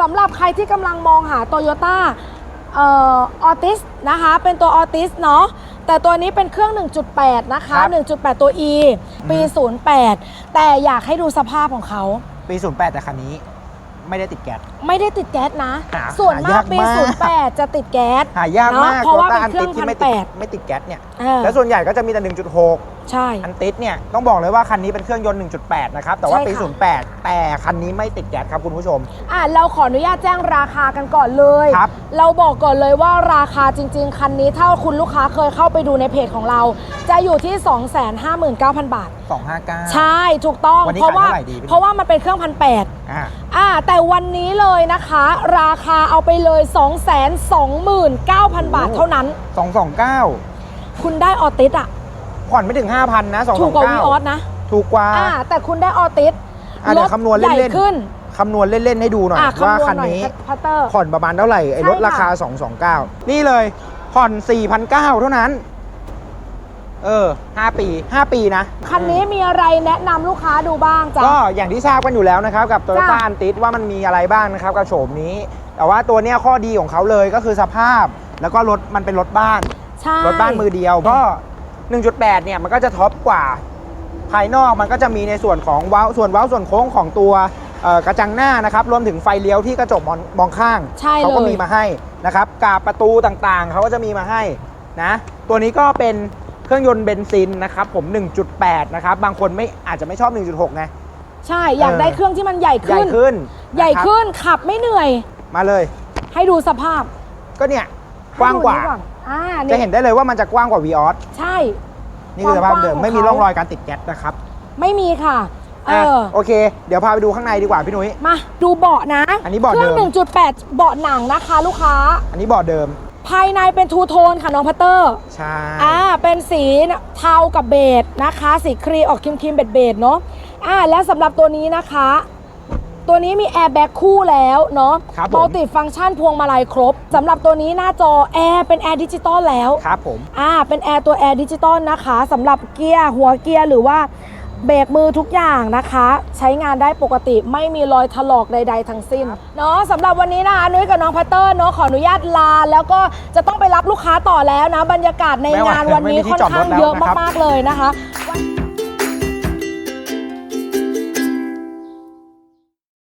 สำหรับใครที่กำลังมองหา Toyota เอ่อออติสนะคะ เป็นตัวออติสเนาะแต่ตัวนี้เป็นเครื่อง 1.8 นะคะ ครับ1.8 ตัว E ปี08 แต่อยากให้ดูสภาพของเขา ปี 08 แต่คันนี้ ไม่ได้ติดแก๊ส ไม่ได้ติดแก๊สนะ หาส่วนมาหายากกปี มาก 08 จะติดแก๊ส หายากมากเนอะเพราะว่าโตเป็นเครื่องที่ไม่พันแปติดดไม่ติดแก๊สเนี่ย เออ แล้วส่วนใหญ่ก็จะมีแต่ 1.6ใช่ อันติดเนี่ยต้องบอกเลยว่าคันนี้เป็นเครื่องยนต์ 1.8 นะครับ แต่ว่าใช่ปีค่ะ 08 แต่คันนี้ไม่ติดแก๊สครับคุณผู้ชม อะเราขออนุญาตแจ้งราคากันก่อนเลย ครับ เราบอกก่อนเลยว่าราคาจริง ๆ คันนี้ถ้าคุณลูกค้าเคยเข้าไปดูในเพจของเรา จะอยู่ที่ 259,000 บาท 259 ใช่ถูกต้องวันนี้เพราะว่าขายเท่าไหร่ดีพี่ เพราะว่ามันเป็นเครื่องพันแปด อ่า อ่าแต่วันนี้เลยนะคะ ราคาเอาไปเลย 229,000 บาทเท่านั้น 229 คุณได้ออติสอะ ผ่อนไม่ถึง 5,000นะ229ถูกกว่าวีออสนะถูกกว่า อ่า แต่คุณได้ออติสอะเดี๋ยวคำนวณใหญ่เล่นๆขึ้นคำนวณเล่น ๆ ให้ดูหน่อย อะว่าคำนวณคันหน่อยนี้พัตเตอร์ ผ่อนประมาณเท่าไหร่ ไอ้ใช่รถราคาค่ะ229 นี่เลยผ่อน4,900เท่านั้น เออ 5 ปี 5 ปีนะคันนี้มีอะไรแนะนำลูกค้าดูบ้างจ๊ะ ก็อย่างที่ทราบกันอยู่แล้วนะครับ กับ Toyota จ้ะ a n t i s ว่ามันมีอะไรบ้างนะครับกับโฉมนี้ แต่ว่าตัวเนี้ยข้อดีของเขาเลยก็คือสภาพ แล้วก็รถมันเป็นรถบ้าน ใช่ รถบ้านมือเดียวก็ 1.8 เนี่ยมันก็จะท็อปกว่า ภายนอกมันก็จะมีในส่วนของเว้าส่วนเว้าส่วนโค้งของตัวเอ่อกระจังหน้านะครับรวมถึงไฟเลี้ยวที่กระจกมองมองข้างใช่เขาก็เลยมีมาให้นะครับกาบประตูต่างๆ เขาก็จะมีมาให้นะตัวนี้ก็เป็นเครื่องยนต์เบนซินนะครับผม 1.8 นะครับ บางคนไม่อาจจะไม่ชอบ 1.6 ไง ใช่ อยากเออได้เครื่องที่มันใหญ่ใหญ่ขึ้นขึ้นใหญ่นะครับขึ้นขับไม่เหนื่อย มาเลย ให้ดูสภาพ ก็เนี่ย กว้างกว่าให้ดูนี้อนอ่าจะนี่เห็นได้เลยว่ามันจะกว้างกว่าวีออสใช่ นี่คือสภาพเดิมความกว้างของ ไม่มีเขาร่องรอยการติดแก๊สนะครับไม่มีค่ะ เออะอโอเค เดี๋ยวพาไปดูข้างในดีกว่าพี่นุ้ย มาดูเบาะนะอันนี้เบาะเครื่องเดิม 1.8 เบาะหนังนะคะ ลูกค้า อันนี้เบาะเดิมภายในเป็นทูโทนค่ะน้องพัตเตอร์ ใช่อ่า เป็นสีเทากับเบจนะคะ สีครีมออกครีมครีมเบจเบจเนาะ อ่า แล้วสำหรับตัวนี้นะคะ ตัวนี้มีแอร์แบ็กคู่แล้วเนาะครับผมัลมติฟังก์ชันพวงมาลัยครบสำหรับตัวนี้หน้าจอแอร์เป็นแอร์ดิจิตอลแล้ว ครับผมอ่า เป็นแอร์ตัวแอร์ดิจิตอลนะคะสำหรับเกียร์หัวเกียร์หรือว่าเบรกมือทุกอย่างนะคะ ใช้งานได้ปกติไม่มีรอยถลอกใด ๆ ทั้งสิ้นเนาะสำหรับวันนี้นะคะนุ้ยกับน้องพัตเตอร์เนาะขออนุญาตลา แล้วก็จะต้องไปรับลูกค้าต่อแล้วนะ บรรยากาศในไม่ไหวงานวันนี้ไม่มีที่ค่อนจอดรถข้างแล้วเยอะนะครับมากๆเลยนะคะวัน